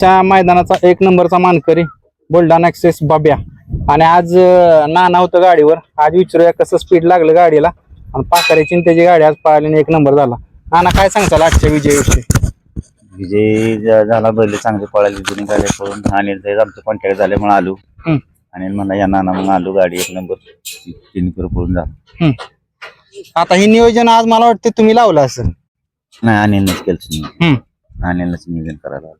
त्या मैदानाचा एक नंबरचा मानकरी बुलढाणा एक्सेस बाब्या. आणि आज नाना होतं गाडीवर. आज विचारूया कसं स्पीड लागलं गाडीला. आणि पाकाऱ्याची आणि त्याची गाडी आज पळाली आणि एक नंबर झाला. नाना काय सांगताल आजच्या विजयाविषयी? विजय झा- झाला बैल चांगले पळाली दोन्ही गाड्या पळून. आणि ते आमचं कॉन्टॅक्ट झाल्यामुळे आलो. हम्म. आणि मला या नाना मग आलो गाडी एक नंबर. तीन किलो पळून झालं. हम्म. आता हे नियोजन आज मला वाटतं तुम्ही लावलं असं. नाही अनिलच केलं हम्म. अनिलच नियोजन करायला आलं.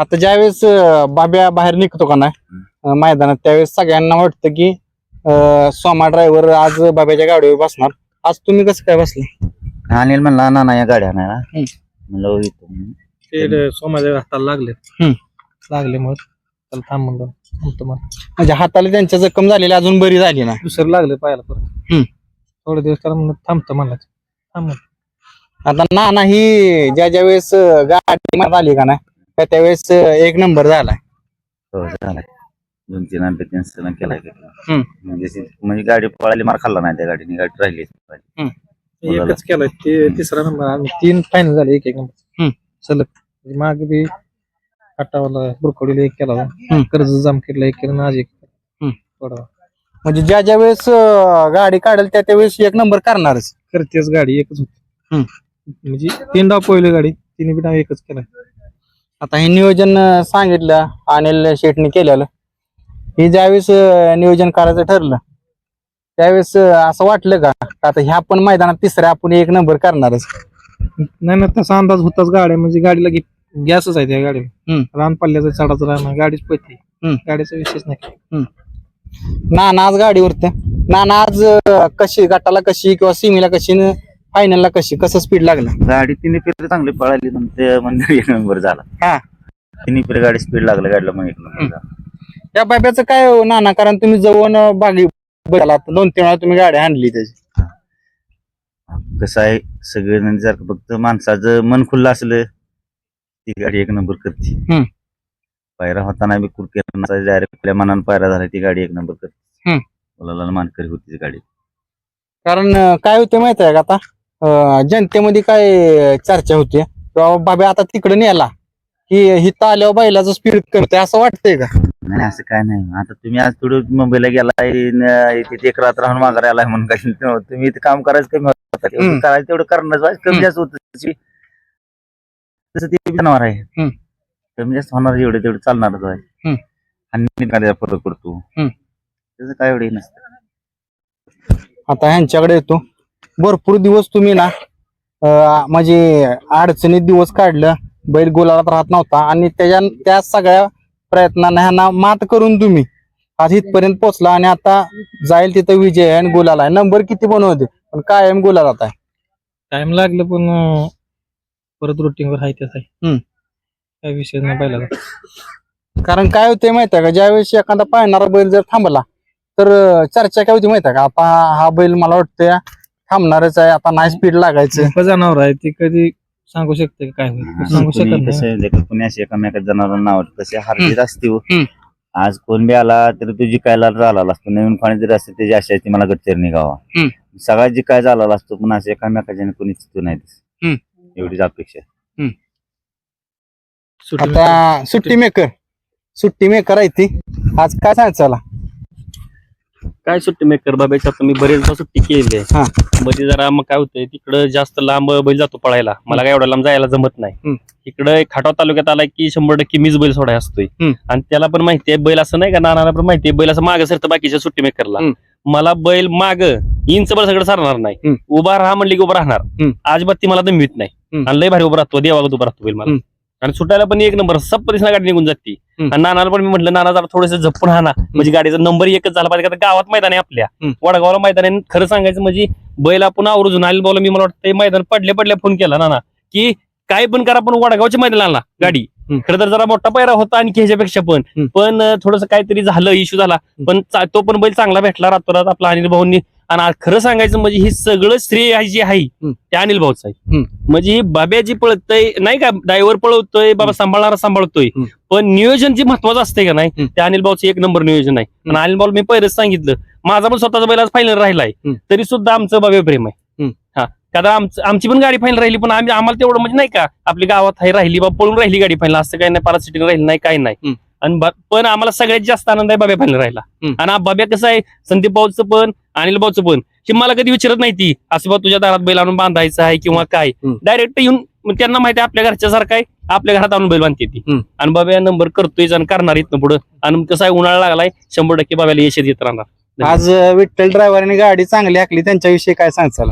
आता ज्यावेळेस बाब्या बाहेर निघतो का नाही मैदानात त्यावेळेस सगळ्यांना वाटतं की सोमा ड्रायव्हर आज बाब्याच्या गाडीवर बसणार. आज तुम्ही कसं काय बसले? अनिल म्हणला नाना या गाड्या नाही ना हम्म. म्हणलं हो येतो म्हणून. ते सोमाच्या हाताला लागले हम्म. लागले मग. त्याला थांब म्हणलं. थांबतो मग. म्हणजे हाताला त्यांच्या जखम झालेली अजून बरी झाली ना दुसरं लागले पाहायला परत. हम्म. थोडे दिवस त्याला म्हणलं थांबतो म्हणलं. थांब म्हणलं. आता नाना ही ज्या ज्या वेळेस गाडी आली का नाही त्या त्यावेळेस एक नंबर झालाय. हो झाला दोन तीन आंबे तीन सण केलाय हम्म. म्हणजे ती- म्हणजे गाडी पळाली मार खाल्ला नाही त्या गाडीने गाडी राहिली. एकच केलाय ते तिसरा नंबर. आणि तीन फायनल झाले एक एक नंबर. हम्म. सलग. म्हणजे मागे बी काटावाला बुरखवडीला एक केला. कर्ज जामखेडला एक केला आणि आज एक हम्म. थोडा. म्हणजे ज्या ज्या वेळेस अं, गाडी काढेल त्या त्यावेळेस एक नंबर करणारच. करतेच गाडी एकच हम्म. होती म्हणजे तीन डाव पहिली गाडी तिने बी डाव एकच केलाय. आता हे नियोजन सांगितलं अनिल शेटने केलेलं. हे ज्यावेळेस नियोजन करायचं ठरलं त्यावेळेस असं वाटलं का? आता ह्या पण मैदानात तिसऱ्या आपण एक नंबर करणारच. नाही ना तसा अंदाज होताच गाड्या. म्हणजे गाडीला गॅसच आहे त्या गाडीला. हम्म. रान पल्ल्याचा चढाच राहणार गाडीच हम्म. गाडीचा विषयच नाही. नाना आज गाडीवरती. नाना आज कशी गटाला कशी किंवा सिमीला कशी फायनलला कशी? कसं स्पीड लागलं? गाडी तिने फेरी चांगली पळाली. पण ते म्हणजे एक नंबर झाला. हा. तिन्ही फेरी गाडी स्पीड लागलं गाडीला मग एक नंबर झाला. त्या बाब्याचं काय हो नाना कारण तुम्ही जवळ बागी बघाला दोन तीन वेळा तुम्ही गाडी आणली त्याची. कसं आहे सगळे जर का फक्त माणसाचं मन खुल्लं असलं ती गाडी एक नंबर करते. हम्म. पायरा होताना बी कुरके डायरेक्ट आपल्या मनानं पायरा झाला ती गाडी एक नंबर करते. हम्म. मुलाला मानकरी होती ती गाडी. कारण अं, काय होते माहीत आहे का आता? जनतेमध्ये काय चर्चा होते बाबा आता तिकडे नेला की हिथं आल्यावर बैलाचं स्पीड करते असं वाटतंय का नाही असं काय नाही आता तुम्ही आज थोडं मुंबईला गेलाय न- तिथे एक रात्र राहून माघारी आलाय म्हणून काय तुम्ही इथे काम करायचं कमी होतं. एवढं हम्म. करायचं तेवढं करणं हम्म. कमी जास्त होत तसं ते जनावर आहे हम्म. कमी जास्त होणार एवढं तेवढं चालणारच आहे हम्म. आणि फरक पडतो हम्म. त्याचं काय एवढं हे नसतं आता ह्यांच्याकडे येतो भरपूर दिवस तुम्ही ना म्हणजे अडचणीत दिवस काढलं बैल गोलात राहत नव्हता आणि त्याच्या त्या सगळ्या प्रयत्नांना ह्यांना मात करून तुम्ही आज इथपर्यंत पोहोचला आणि आता जाईल तिथं विजय आहे आणि गोलाला आहे. नंबर किती बनवते पण कायम गोलाला आहे. टाइम लागलं पण परत रुटीन वर आहे त्याच आहे. काय विषय नाही पाहिला. कारण काय होते माहिती आहे का? ज्यावेळेस एखादा पाळणारा बैल जर थांबला तर चर्चा काय होती माहिती आहे का? आता हा बैल मला वाटतं थांबणारच आहे आता नाही स्पीड लागायचं. जनावर आहे ते कधी सांगू शकते का काय होईल? सांगू शकत कोणी नाही. लेकरं कोणी असे एकामेका जनावरांना नाव कसे हारजीत असते हो. हम्म. आज कोण बी आला तरी तो जिकायला झाला असतो. नवीन फाणी जरी असते त्याची आशा आहे ती मला गटचेर निघावा. हम्म. सगळा जिकाय झाला असतो पण असे एकामेकाच्याने कोणी चितू नाही हम्म. एवढीच अपेक्षा आहे. सुट्टी आता सुट्टी मेकर सुट्टी मेकर आहे ती. आज काय सांगायचं चला काय सुट्टी मेकर बाबाची आता मी बरेचदा सुट्टी केली हा. आहे मध्ये जरा मग काय होतंय तिकडं जास्त लांब बैल जातो पळायला मला काय एवढा लांब जायला जमत नाही. इकडं एक खाटाव तालुक्यात आला की शंभर टक्के मीच बैल सोडाय असतोय हम्म. आणि त्याला पण माहिती आहे बैल असं नाही का नानाला पण माहिती आहे बैल असं मागं सरतं बाकीच्या सुट्टी मेकरला हम्म. मला बैल माग इंच बळ सगळं सरणार नाही. उभा राहा म्हणली की उभा राहणार हम्म. अजिबात ती मला दमवीत नाही हम्म. आणि लय भारी उभा राहतो देवागत उभा राहतो बैल मला हम्म. आणि सुटायला पण एक नंबर सब परिसर गाडी निघून जाते. आणि नानाला पण मी म्हटलं नाना जरा थोडस जपून हाना म्हणजे गाडीचा नंबर एकच झाला पाहिजे गावात मैदान आहे आपल्या. वडगावला मैदान आहे. आणि खरं सांगायचं म्हणजे बैल आपण आवर्जून आले बोला मी मला वाटतं मैदान पडले पडले फोन केला नाना की काय पण करा पण वडगावच्या मैदान आणला गाडी. खरं तर जरा मोठा पैरा होता आणि ह्याच्यापेक्षा पण. पण थोडस काहीतरी झालं इश्यू झाला. पण तो पण बैल चांगला भेटला रातोरात आपला अनिल भाऊंनी. आणि आज खरं सांगायचं म्हणजे हे सगळं श्रेय आहे जे आहे. ते अनिल भाऊच आहे. म्हणजे ही बाब्याजी पळतय नाही का ड्रायव्हर पळवतोय बाबा सांभाळणारा सांभाळतोय. पण नियोजन जे महत्वाचं असते का नाही. ते अनिल भाऊचं एक नंबर नियोजन आहे आणि अनिल भाऊ मी पहिलेच सांगितलं माझा पण स्वतःचा बैल आज फायनल राहिलाय हम्म. तरी सुद्धा आमचं बाबे प्रेम आहे. हा कारण आमचं पण गाडी फाईन राहिली पण आम्ही आम्हाला तेवढं म्हणजे नाही का आपली गावात आहे राहिली बा पळून राहिली गाडी फाईन असं काही नाही पारा सिटी राहिली नाही काही नाही. आणि पण आम्हाला सगळ्यात जास्त आनंद आहे बाब्या फाईन राहिला. आणि बाब्या कसं आहे संदीप भाऊचं पण अनिल भाऊचं पण हे मला कधी विचारत नाही ती असं बा तुझ्या दारात बैल आणून बांधायचं आहे किंवा काय. डायरेक्ट येऊन त्यांना माहिती आहे आपल्या घरच्या सारखं आहे आपल्या घरात आणून बैल बांधते ती. आणि बाब्या नंबर करतोय आणि करणार इथनं पुढं आणि कसं आहे उन्हाळा लागलाय शंभर टक्के बाब्याला यश येत राहणार आज विठ्ठल ड्रायव्हरने गाडी चांगली आखली त्यांच्याविषयी काय सांगचाल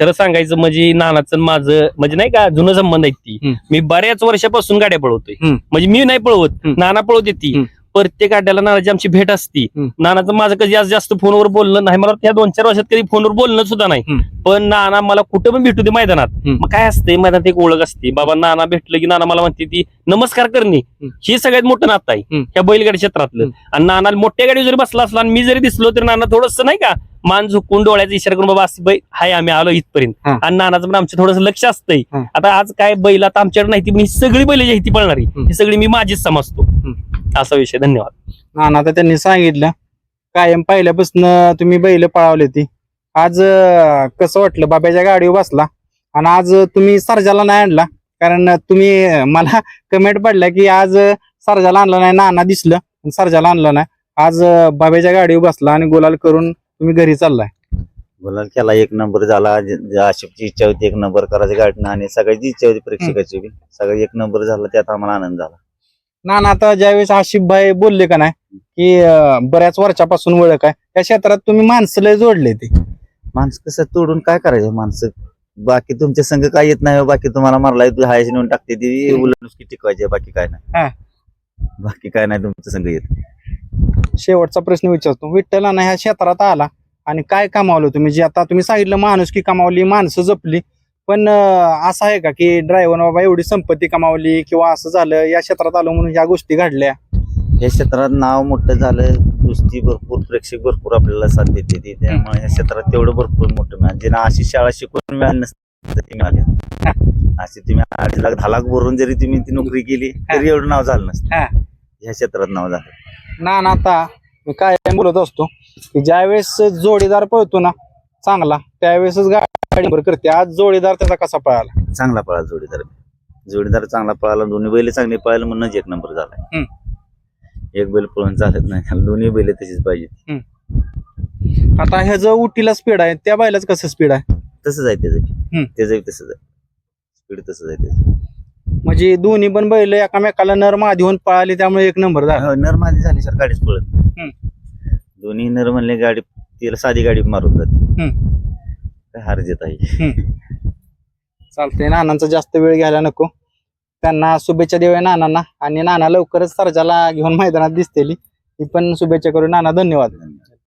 खरं सांगायचं म्हणजे नानाचं माझं म्हणजे नाही का जुनं संबंध आहेत ती. मी बऱ्याच वर्षापासून गाड्या पळवतोय. म्हणजे मी नाही पळवत. नाना पळवते ती. प्रत्येक गाड्याला नानाची आमची भेट असती. नानाचं माझं कधी आज जास्त फोनवर बोलणं नाही मला त्या दोन चार वर्षात कधी फोनवर बोलणं सुद्धा नाही. पण नाना मला कुठं पण भेटू दे मैदानात. मग काय असते मैदानात एक ओळख असते बाबा नाना भेटलं की नाना मला म्हणते ती नमस्कार करणे. ही सगळ्यात मोठं नातं आहे. त्या बैलगाडी क्षेत्रातलं. आणि नाना मोठ्या गाडी जरी बसला असला आणि मी जरी दिसलो तर नाना थोडस नाही का मान झुकून डोळ्याचा इशारा करून बाबा असं बै हाय आम्ही आलो इथपर्यंत. आणि नानाचं पण आमचं थोडंसं लक्ष असतंय. आता आज काय बैल आता आमच्याकडे नाही ती पण ही सगळी बैल जी आहे ती पळणारी. ही सगळी मी माझीच समजतो असा विषय धन्यवाद नाना आता त्यांनी सांगितलं कायम पहिल्यापासून तुम्ही बैल पळावली ती आज कसं वाटलं? बाब्याच्या गाडीवर बसला. आणि आज तुम्ही सर्जाला नाही आणला. कारण तुम्ही मला कमेंट पडल्या की आज सर्जाला आणलं नाही नाना दिसलं. पण सर्जाला आणलं नाही. आज बाब्याच्या गाडीवर बसला आणि गुलाल करून तुम्ही घरी चाललाय. बोलायला केला एक नंबर झाला. ज- ज- आशिफची इच्छा होती एक नंबर करायची गाडीनं. आणि सगळ्याची इच्छा होती प्रेक्षकाची बी. सगळं एक नंबर झाला त्यात आम्हाला आनंद झाला. नाना आता ज्यावेळेस आशिफ भाई बोलले का नाही की अं, बऱ्याच वर्षापासून ओळख आहे. त्या क्षेत्रात तुम्ही माणसं लय जोडले ते. माणसं कसं तोडून काय करायचं माणसं? बाकी तुमच्या संघ काय येत नाही हो, बाकी तुम्हाला मारला तू हायशी नेऊन टाकते ती उलट नुसती टिकवायची बाकी काय हा. नाही बाकी काय नाही तुमच्या संघ येत. शेवटचा प्रश्न विचारतो. विठ्ठलानं ह्या क्षेत्रात आला आणि काय कमावलं तुम्ही? जे आता तुम्ही सांगितलं माणूस की कमावली माणसं जपली. पण अं, असं आहे का की ड्रायव्हर बाबा एवढी संपत्ती कमावली किंवा असं झालं या क्षेत्रात आलो म्हणून ह्या गोष्टी घडल्या? या क्षेत्रात नाव मोठं झालं कुस्ती भरपूर प्रेक्षक भरपूर आपल्याला साथ देते त्यामुळे या क्षेत्रात तेवढं भरपूर मोठं मिळालं. ज्यांना अशी शाळा शिकून मिळाली नसते ती मिळाली. अशी तुम्ही आठ लाख दहा लाख भरून जरी तुम्ही ती नोकरी केली तरी एवढं नाव झालं नसतं. हा. या क्षेत्रात नाव झालं. ना ना आता मी काय बोलत असतो की ज्यावेळेस जोडीदार पळतो ना चांगला त्यावेळेसच गाडी नंबर करते. आज जोडीदार त्याचा कसा पळाला? चांगला पळाला जोडीदार. जोडीदार चांगला पळाला दोन्ही बैल चांगले पळाले म्हणूनच एक नंबर झाला. एक बैल पळून चालत नाही. दोन्ही बैल तशीच पाहिजे आता ह्याचं उटीला स्पीड आहे त्या बैलाच कसं स्पीड आहे? तसंच आहे त्याचं. त्याचं तसंच आहे. स्पीड तसंच आहे त्याचं. म्हणजे दोन्ही पण बैल एकामेकाला नर मादी होऊन पळाली त्यामुळे एक नंबर झाला. हो, नर माझी झाली सर गाडीच पळत. दोन्ही नर म्हणले गाडी तिला साधी गाडी मारून जाते. हार जेत आहे. चालतंय नानांचा जास्त वेळ घ्यायला नको. त्यांना शुभेच्छा देऊया नानांना. आणि नाना लवकरच सरजाला घेऊन मैदानात दिसतेली. ही पण शुभेच्छा करू नाना धन्यवाद.